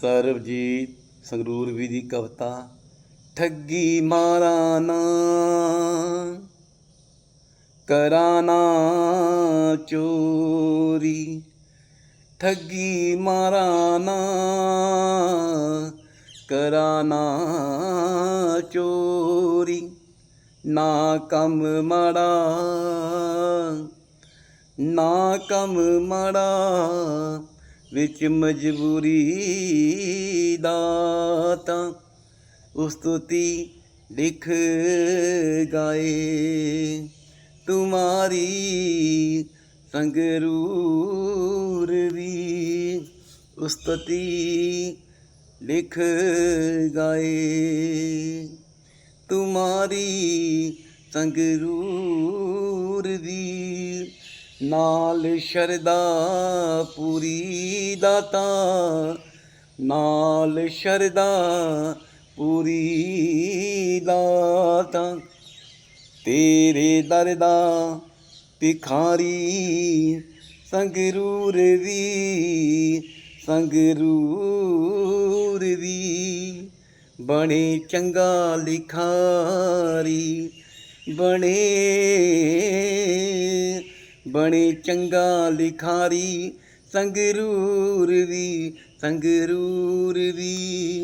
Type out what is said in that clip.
ਸਰਬਜੀਤ ਸੰਗਰੂਰ ਵੀ ਦੀ ਕਵਿਤਾ, ਠੱਗੀ ਮਾਰਾ ਨਾ ਕਰਾਨਾ ਚੋਰੀ, ਠੱਗੀ ਮਾਰਾ ਨਾ ਕਰਾਨਾ ਚੋਰੀ, ਨਾ ਕੰਮ ਮਾੜਾ, ਨਾ ਕੰਮ ਮਾੜਾ ਵਿੱਚ ਮਜਬੂਰੀ ਦਾ ਤਾਂ ਉਸਤੁਤੀ ਲਿਖ ਗਾਏ। ਤੁਮਾਰੀ ਸੰਗਰੂਰ ਵੀ ਉਸਤਤੀ ਲਿਖ ਗਾਏ। ਤੁਮਾਰੀ ਸੰਗਰੂਰ ਦੀ ਨਾਲ ਸ਼ਰਦਾ ਪੂਰੀ ਦਾਤਾ ਨਾਲ ਸ਼ਰਦਾ ਪੂਰੀ ਦਾਤਾ ਤੇਰੇ ਦਰ ਦਾ ਭਿਖਾਰੀ ਸੰਗਰੂਰ ਵੀ ਸੰਗਰੂਰ ਵੀ। ਬਣੇ ਚੰਗਾ ਲਿਖਾਰੀ, ਬਣੇ ਬਣੇ ਚੰਗਾ ਲਿਖਾਰੀ ਸੰਗਰੂਰ ਵੀ ਸੰਗਰੂਰ ਵੀ